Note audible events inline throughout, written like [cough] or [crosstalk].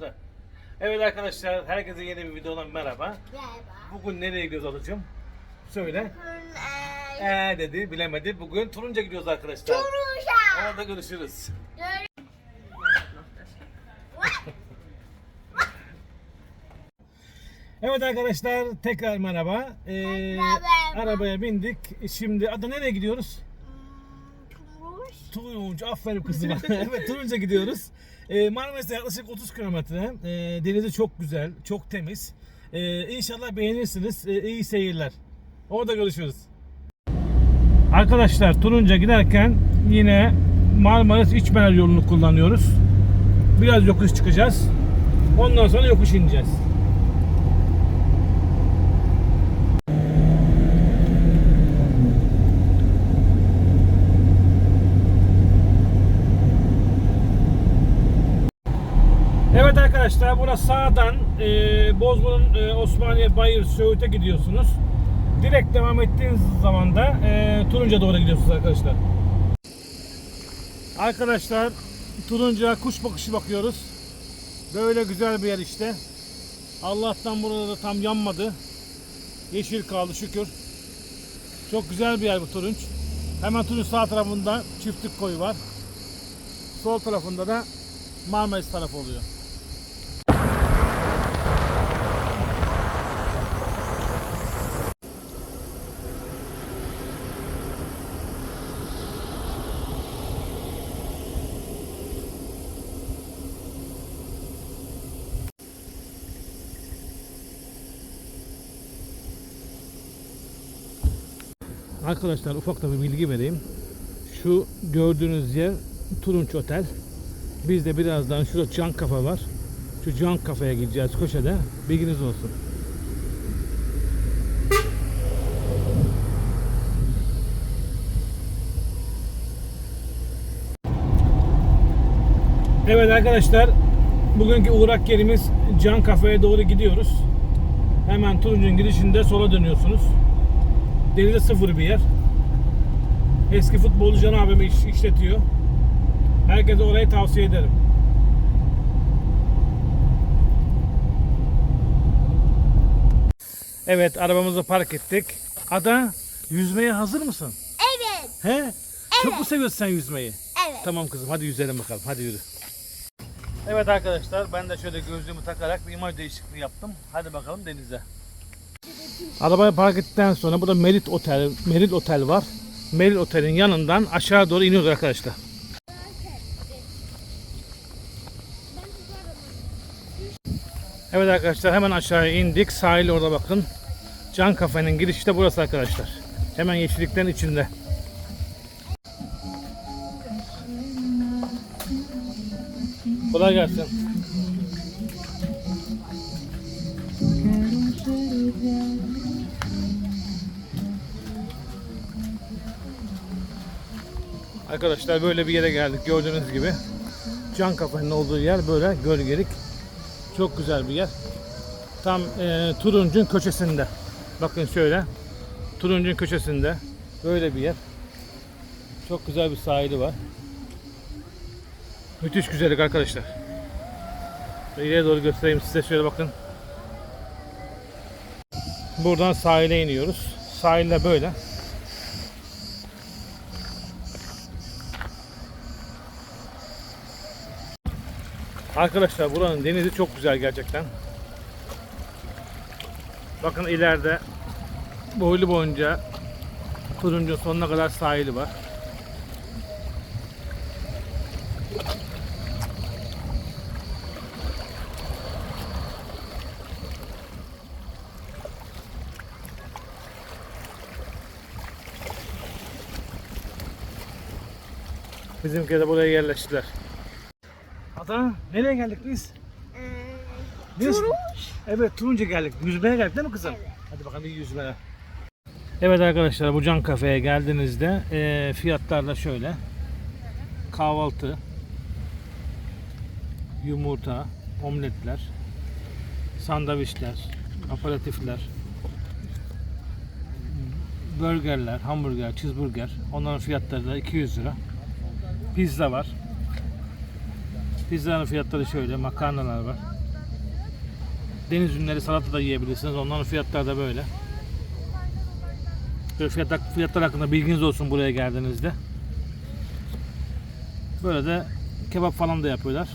Hadi. Evet arkadaşlar, herkese yeni bir videodan merhaba. Merhaba. Bugün nereye gidiyoruz Adıcığım? Söyle. Bugün Ee dedi, bilemedi. Bugün Turunca gidiyoruz arkadaşlar. Turuşa. Orada görüşürüz. Evet arkadaşlar, tekrar merhaba. Ee, merhaba. arabaya bindik. Şimdi adı nereye gidiyoruz? Turuş. Turunca, aferin kızıma. [laughs] evet, Turunca gidiyoruz. Ee, Marmaris'te yaklaşık 30 kilometre. Ee, denizi çok güzel, çok temiz. Ee, inşallah beğenirsiniz. Ee, iyi seyirler. Orada görüşürüz. Arkadaşlar Turunca giderken yine Marmaris İçmeler yolunu kullanıyoruz. Biraz yokuş çıkacağız. Ondan sonra yokuş ineceğiz. Evet arkadaşlar burası sağdan e, Bozburun e, Osmaniye Bayır Söğüt'e gidiyorsunuz. Direkt devam ettiğiniz zaman da e, Turunca doğru gidiyorsunuz arkadaşlar. Arkadaşlar Turunca kuş bakışı bakıyoruz. Böyle güzel bir yer işte. Allah'tan burada da tam yanmadı. Yeşil kaldı şükür. Çok güzel bir yer bu Turunç. Hemen Turunç sağ tarafında çiftlik koyu var. Sol tarafında da Marmaris tarafı oluyor. Arkadaşlar ufak da bir bilgi vereyim. Şu gördüğünüz yer Turunç Otel. Biz de birazdan şurada can kafe var. Şu can kafeye gideceğiz köşede. Bilginiz olsun. Evet arkadaşlar bugünkü uğrak yerimiz Can Kafe'ye doğru gidiyoruz. Hemen Turuncu'nun girişinde sola dönüyorsunuz. Denize sıfır bir yer. Eski futbolcu Can abim iş- işletiyor. Herkese orayı tavsiye ederim. Evet arabamızı park ettik. Ada yüzmeye hazır mısın? Evet. He? Çok mu seviyorsun sen yüzmeyi? Evet. Tamam kızım hadi yüzelim bakalım hadi yürü. Evet arkadaşlar ben de şöyle gözlüğümü takarak bir imaj değişikliği yaptım. Hadi bakalım denize. Arabayı park ettikten sonra burada Merit Otel, Merit Otel var. Merit Otel'in yanından aşağı doğru iniyoruz arkadaşlar. Evet arkadaşlar hemen aşağıya indik. Sahil orada bakın. Can Kafe'nin girişi de burası arkadaşlar. Hemen yeşilliklerin içinde. Kolay gelsin. Arkadaşlar böyle bir yere geldik gördüğünüz gibi. Can kafenin olduğu yer böyle gölgelik. Çok güzel bir yer. Tam e, Turuncun köşesinde. Bakın şöyle. Turuncun köşesinde. Böyle bir yer. Çok güzel bir sahili var. Müthiş güzellik arkadaşlar. İleriye doğru göstereyim size şöyle bakın. Buradan sahile iniyoruz. Sahilde böyle. Arkadaşlar buranın denizi çok güzel gerçekten. Bakın ileride boylu boyunca turuncu sonuna kadar sahili var. Bizimkiler de buraya yerleştiler. Ada nereye geldik biz? Biz- Turuş. Evet Turunca geldik. Yüzmeye geldik değil mi kızım? Hadi bakalım bir yüzmeye. Evet arkadaşlar bu Can Kafe'ye geldiğinizde e, fiyatlar da şöyle. Kahvaltı, yumurta, omletler, sandviçler, aperatifler, burgerler, hamburger, cheeseburger. Onların fiyatları da 200 lira. Pizza var. Pizzaların fiyatları şöyle. Makarnalar var. Deniz ürünleri salata da yiyebilirsiniz. Onların fiyatları da böyle. Böyle fiyatlar, fiyatlar hakkında bilginiz olsun buraya geldiğinizde. Böyle de kebap falan da yapıyorlar.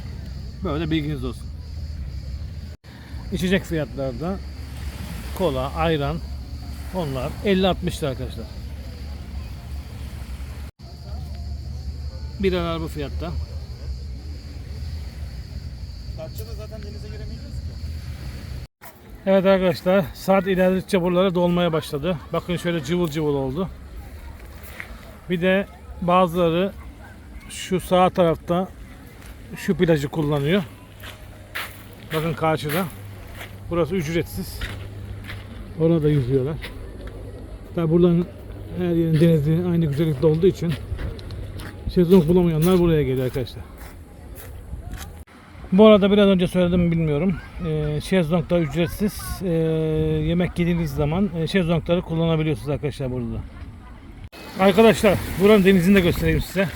Böyle bilginiz olsun. İçecek fiyatlarda kola, ayran onlar 50-60 lira arkadaşlar. Biralar bu fiyatta. Datça'da zaten denize giremeyiz ki. Evet arkadaşlar saat ilerledikçe buralara dolmaya başladı. Bakın şöyle cıvıl cıvıl oldu. Bir de bazıları şu sağ tarafta şu plajı kullanıyor. Bakın karşıda. Burası ücretsiz. Orada yüzüyorlar. Tabi buradan her yerin denizi aynı güzellikte olduğu için sezon bulamayanlar buraya geliyor arkadaşlar. Bu arada biraz önce söyledim mi bilmiyorum. Ee, şezlonglar ücretsiz. Ee, yemek yediğiniz zaman e, şezlongları kullanabiliyorsunuz arkadaşlar burada. Arkadaşlar buranın denizini de göstereyim size.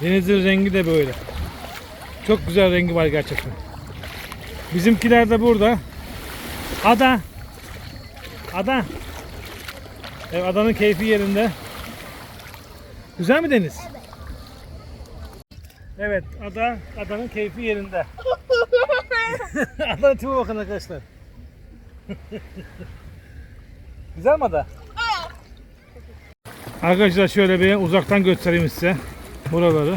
Denizin rengi de böyle. Çok güzel rengi var gerçekten. Bizimkiler de burada. Ada. Ada. Evet, adanın keyfi yerinde. Güzel mi deniz? Evet, ada adanın keyfi yerinde. [laughs] Adanın tipi bakın arkadaşlar. [laughs] Güzel mi ada? Arkadaşlar şöyle bir uzaktan göstereyim size buraları.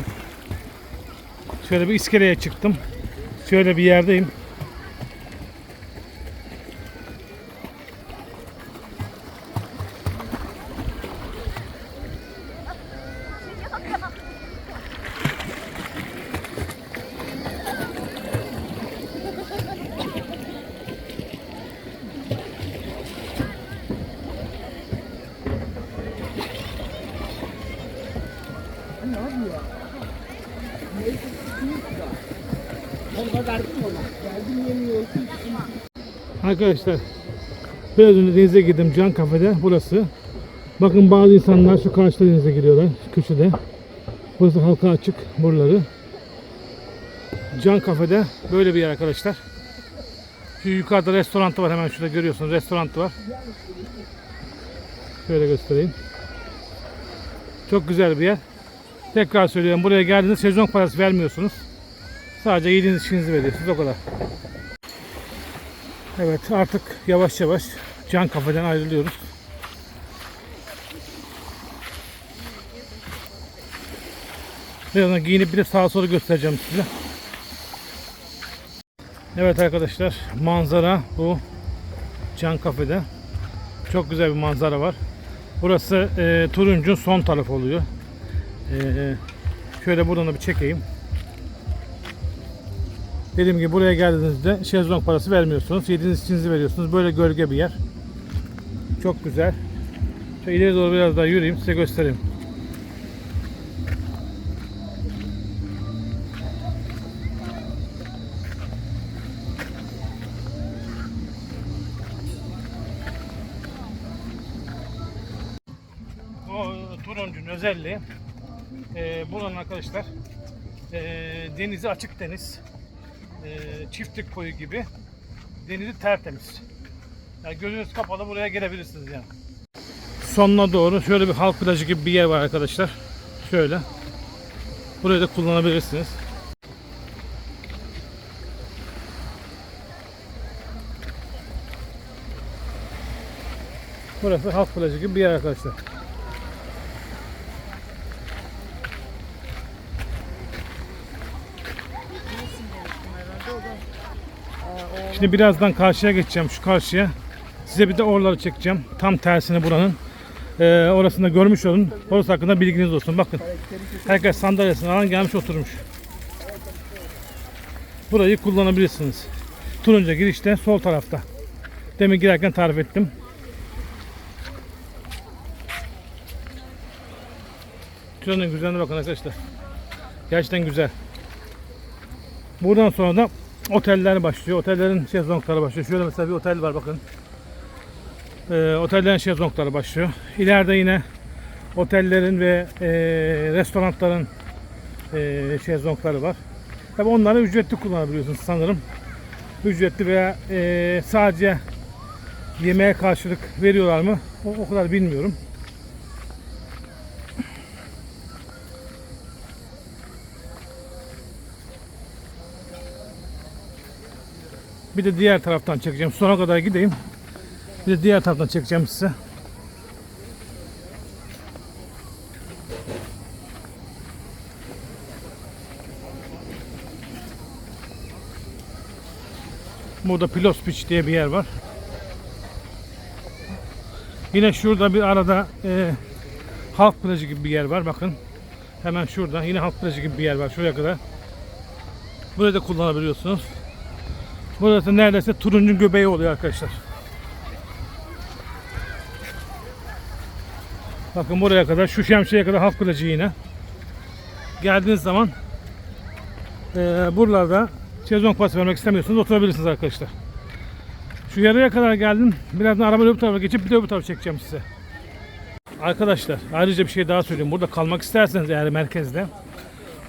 Şöyle bir iskeleye çıktım. Şöyle bir yerdeyim. Arkadaşlar biraz önce denize girdim Can Kafede burası. Bakın bazı insanlar şu karşıda denize giriyorlar köşede. Burası halka açık buraları. Can Kafede böyle bir yer arkadaşlar. Şu yukarıda restoran var hemen şurada görüyorsunuz restoran var. Şöyle göstereyim. Çok güzel bir yer. Tekrar söylüyorum buraya geldiğinizde sezon parası vermiyorsunuz. Sadece yediğiniz içinizi veriyorsunuz o kadar. Evet artık yavaş yavaş can kafeden ayrılıyoruz. Birazdan giyinip bir de sağa sola göstereceğim size. Evet arkadaşlar manzara bu can kafede. Çok güzel bir manzara var. Burası e, Turuncu son taraf oluyor. E, şöyle buradan da bir çekeyim. Dediğim gibi buraya geldiğinizde şezlong parası vermiyorsunuz. Yediğiniz içinizi veriyorsunuz. Böyle gölge bir yer. Çok güzel. Şöyle ileri doğru biraz daha yürüyeyim size göstereyim. O turuncunun özelliği e, buranın arkadaşlar e, denizi açık deniz e, çiftlik koyu gibi denizi tertemiz. Yani gözünüz kapalı buraya gelebilirsiniz yani. Sonuna doğru şöyle bir halk plajı gibi bir yer var arkadaşlar. Şöyle. Burayı da kullanabilirsiniz. Burası halk plajı gibi bir yer arkadaşlar. Şimdi birazdan karşıya geçeceğim şu karşıya. Size bir de oraları çekeceğim. Tam tersine buranın. Ee, orasını da görmüş olun. Orası hakkında bilginiz olsun. Bakın. Herkes sandalyesini alan gelmiş oturmuş. Burayı kullanabilirsiniz. Turunca girişte sol tarafta. Demin girerken tarif ettim. Şuranın güzelliğine bakın arkadaşlar. Gerçekten güzel. Buradan sonra da oteller başlıyor. Otellerin şezlongları başlıyor. Şöyle mesela bir otel var bakın. Ee, otellerin şezlongları başlıyor. İleride yine otellerin ve e, restoranların e, şezlongları var. Tabi onları ücretli kullanabiliyorsunuz sanırım. Ücretli veya eee, sadece yemeğe karşılık veriyorlar mı? O, o kadar bilmiyorum. Bir de diğer taraftan çekeceğim. Sona kadar gideyim. Bir de diğer taraftan çekeceğim size. Burada Pilos Beach diye bir yer var. Yine şurada bir arada e, halk plajı gibi bir yer var. Bakın. Hemen şurada. Yine halk plajı gibi bir yer var. Şuraya kadar. Burayı da kullanabiliyorsunuz. Burası neredeyse turuncu göbeği oluyor arkadaşlar. Bakın buraya kadar, şu şemsiyeye kadar halk plajı yine. Geldiğiniz zaman eee buralarda şezlong pası vermek istemiyorsanız oturabilirsiniz arkadaşlar. Şu yarıya kadar geldim. Birazdan arabayla öbür tarafa geçip bir de öbür tarafa çekeceğim size. Arkadaşlar ayrıca bir şey daha söyleyeyim. Burada kalmak isterseniz eğer merkezde.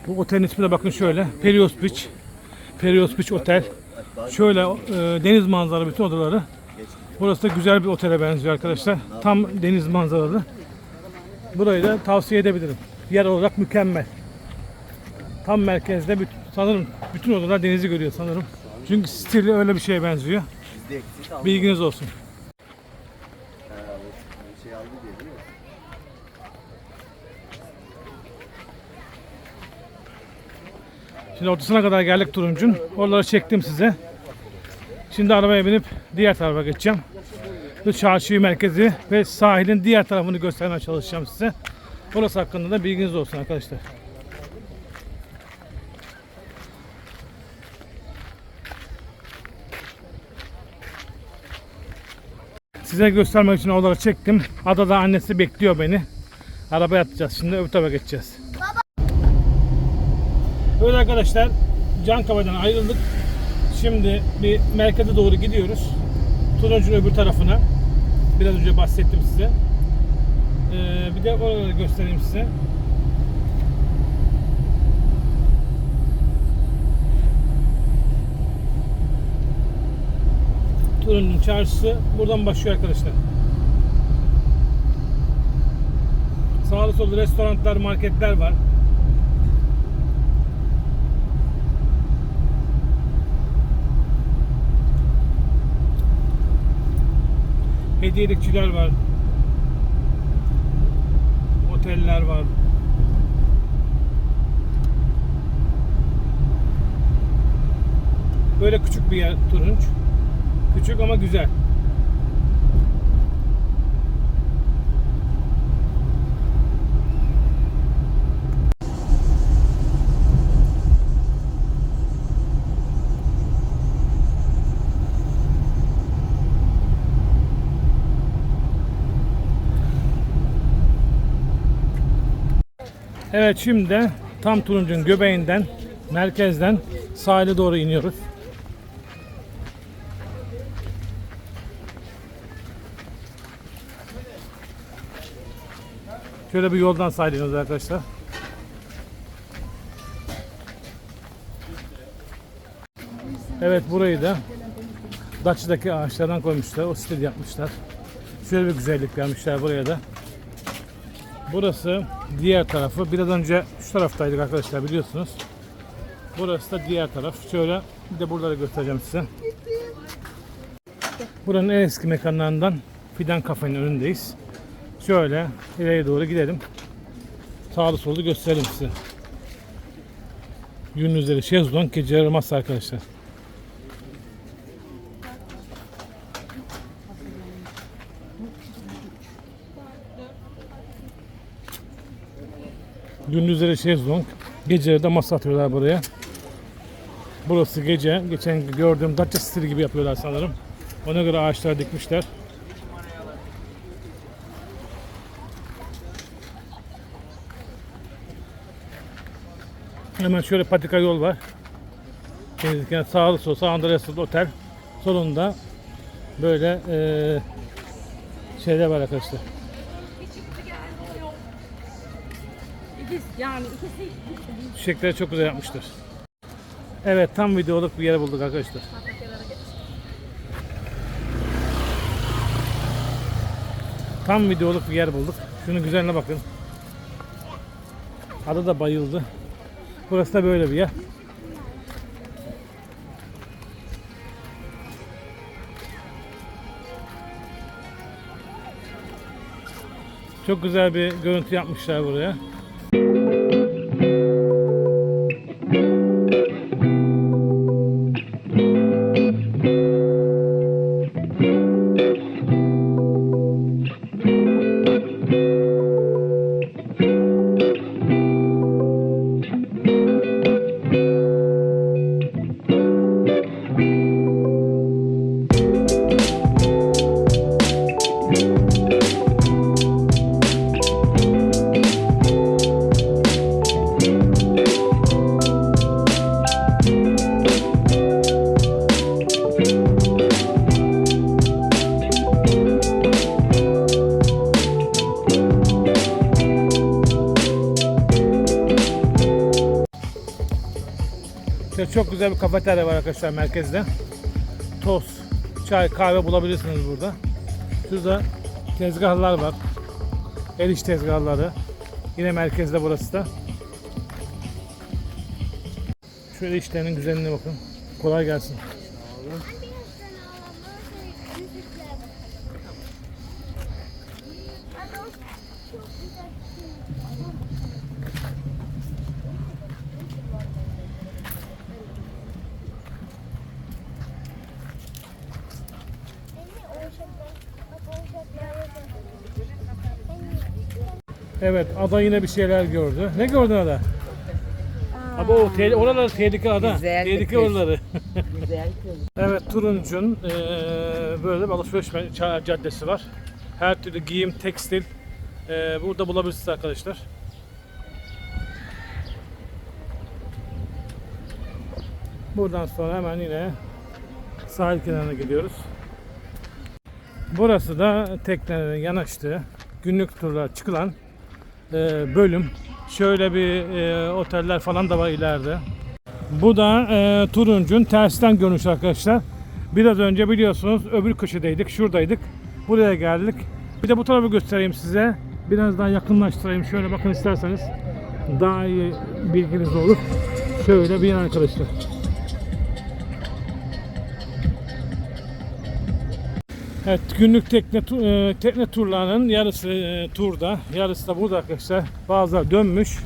Bu otelin ismi de bakın şöyle. Perios Beach. Perios Beach Otel. Şöyle e, deniz manzaralı bütün odaları. Burası da güzel bir otele benziyor arkadaşlar. Tam deniz manzaralı. Burayı da tavsiye edebilirim. Yer olarak mükemmel. Tam merkezde büt- sanırım bütün odalar denizi görüyor sanırım. Çünkü stili öyle bir şeye benziyor. Bilginiz olsun. Şey aldı diye değil mi? Şimdi ortasına kadar geldik turuncun. Oraları çektim size. Şimdi arabaya binip diğer tarafa geçeceğim. Bu çarşı merkezi ve sahilin diğer tarafını göstermeye çalışacağım size. Burası hakkında da bilginiz olsun arkadaşlar. Size göstermek için oraları çektim. Adada annesi bekliyor beni. Arabaya atacağız. Şimdi öbür tarafa geçeceğiz. Evet arkadaşlar Cankava'dan ayrıldık. Şimdi bir merkeze doğru gidiyoruz. Turuncun öbür tarafına. Biraz önce bahsettim size. Ee, bir de oraları göstereyim size. Turuncun çarşısı buradan başlıyor arkadaşlar. Sağda solda restoranlar, marketler var. Hediyelikçiler var. Oteller var. Böyle küçük bir yer Turunç. Küçük ama güzel. Evet şimdi de tam Turuncun göbeğinden, merkezden sahile doğru iniyoruz. Şöyle bir yoldan sahile iniyoruz arkadaşlar. Evet burayı da Datça'daki ağaçlardan koymuşlar. O stil yapmışlar. Şöyle bir güzellik vermişler buraya da. Burası diğer tarafı. Biraz önce şu taraftaydık arkadaşlar biliyorsunuz. Burası da diğer taraf. Şöyle bir de buraları göstereceğim size. Buranın en eski mekanlarından Fidan Kafe'nin önündeyiz. Şöyle ileriye doğru gidelim. Sağlı sollu gösterelim size. Günün üzeri şezlong geceleri masa arkadaşlar. Gündüzleri şezlong, geceleri de masa atıyorlar buraya. Burası gece, geçen gördüğüm Datça stili gibi yapıyorlar sanırım. Ona göre ağaçlar dikmişler. Hemen şöyle patika yol var. Deniz kenarı sağlı sol, sağında restoran, otel. Solunda böyle eee şeyler var arkadaşlar. İkisi yani ikisi Çiçekleri çok güzel yapmışlar. Evet tam videoluk bir yer bulduk arkadaşlar. Tam videoluk bir yer bulduk. Şunun güzelliğine bakın. Adı da bayıldı. Burası da böyle bir yer. Çok güzel bir görüntü yapmışlar buraya. Güzel bir kafeterya var arkadaşlar merkezde. Tost, çay, kahve bulabilirsiniz burada. Şurada tezgahlar var. El iş tezgahları. Yine merkezde burası da. Şöyle işlerinin güzelliğine bakın. Kolay gelsin. Evet ada yine bir şeyler gördü. Ne gördün ada? Abi o te- oralar tehlike ada. Güzel bir tehlike kız. oraları. [laughs] Güzel kız. Evet Turuncu'nun eee, böyle bir alışveriş ça- caddesi var. Her türlü giyim, tekstil eee, burada bulabilirsiniz arkadaşlar. Buradan sonra hemen yine sahil kenarına gidiyoruz. Burası da teknelerin yanaştığı günlük turlar çıkılan eee, bölüm. Şöyle bir eee, oteller falan da var ileride. Bu da e, Turuncun tersten görünüş arkadaşlar. Biraz önce biliyorsunuz öbür köşedeydik, şuradaydık. Buraya geldik. Bir de bu tarafı göstereyim size. Biraz daha yakınlaştırayım. Şöyle bakın isterseniz daha iyi bilginiz olur. Şöyle bir arkadaşlar. Evet günlük tekne e, tekne turlarının yarısı e, turda, yarısı da burada arkadaşlar. Bazıları dönmüş.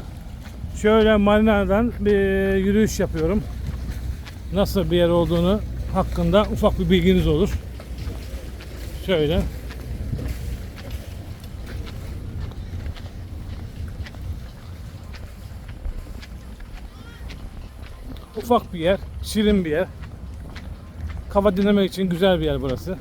Şöyle marinadan bir yürüyüş yapıyorum. Nasıl bir yer olduğunu hakkında ufak bir bilginiz olur. Şöyle. Ufak bir yer, şirin bir yer. Kafa dinlemek için güzel bir yer burası.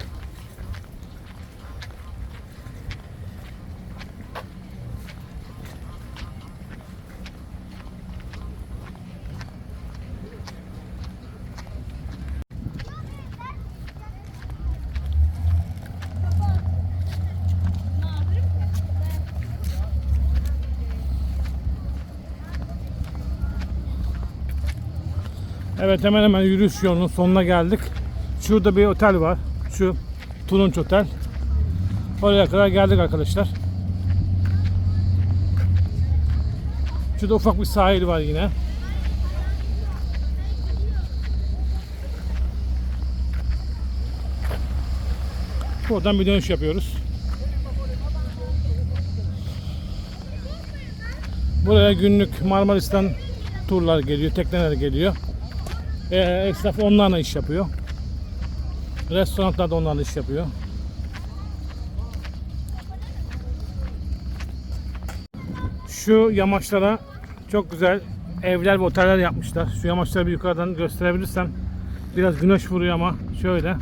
Evet hemen hemen yürüyüş yolunun sonuna geldik. Şurada bir otel var. Şu Turunç Otel. Oraya kadar geldik arkadaşlar. Şurada ufak bir sahil var yine. Oradan bir dönüş yapıyoruz. Buraya günlük Marmaris'ten turlar geliyor, tekneler geliyor. Ee, esnaf onlarla iş yapıyor. Restoranlar da onlarla iş yapıyor. Şu yamaçlara çok güzel evler ve oteller yapmışlar. Şu yamaçları bir yukarıdan gösterebilirsem biraz güneş vuruyor ama şöyle.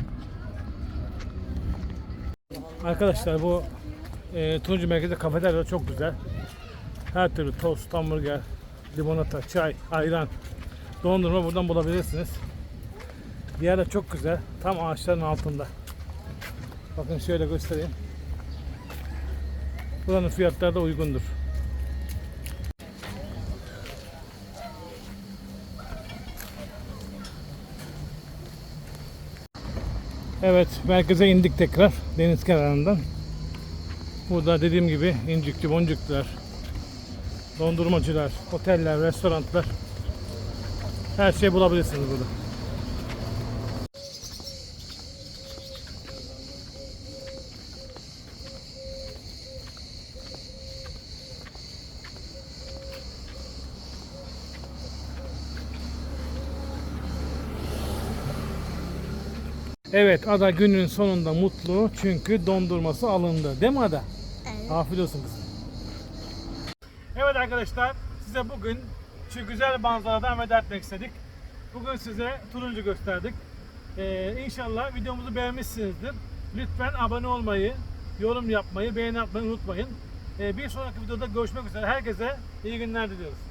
Arkadaşlar bu e, Turuncu merkezde kafeterya çok güzel. Her türlü tost, hamburger, limonata, çay, ayran, dondurma buradan bulabilirsiniz. Diğer de çok güzel. Tam ağaçların altında. Bakın şöyle göstereyim. Buranın fiyatları da uygundur. Evet merkeze indik tekrar deniz kenarından. Burada dediğim gibi incikçi boncuklar, dondurmacılar, oteller, restoranlar her şeyi bulabilirsiniz burada. Evet Ada günün sonunda mutlu çünkü dondurması alındı. Değil mi Ada? Evet. Afiyet olsun kızım. Evet arkadaşlar size bugün şu güzel manzaradan veda etmek istedik. Bugün size turuncu gösterdik. Ee, inşallah videomuzu beğenmişsinizdir. Lütfen abone olmayı, yorum yapmayı, beğeni atmayı unutmayın. Ee, bir sonraki videoda görüşmek üzere. Herkese iyi günler diliyoruz.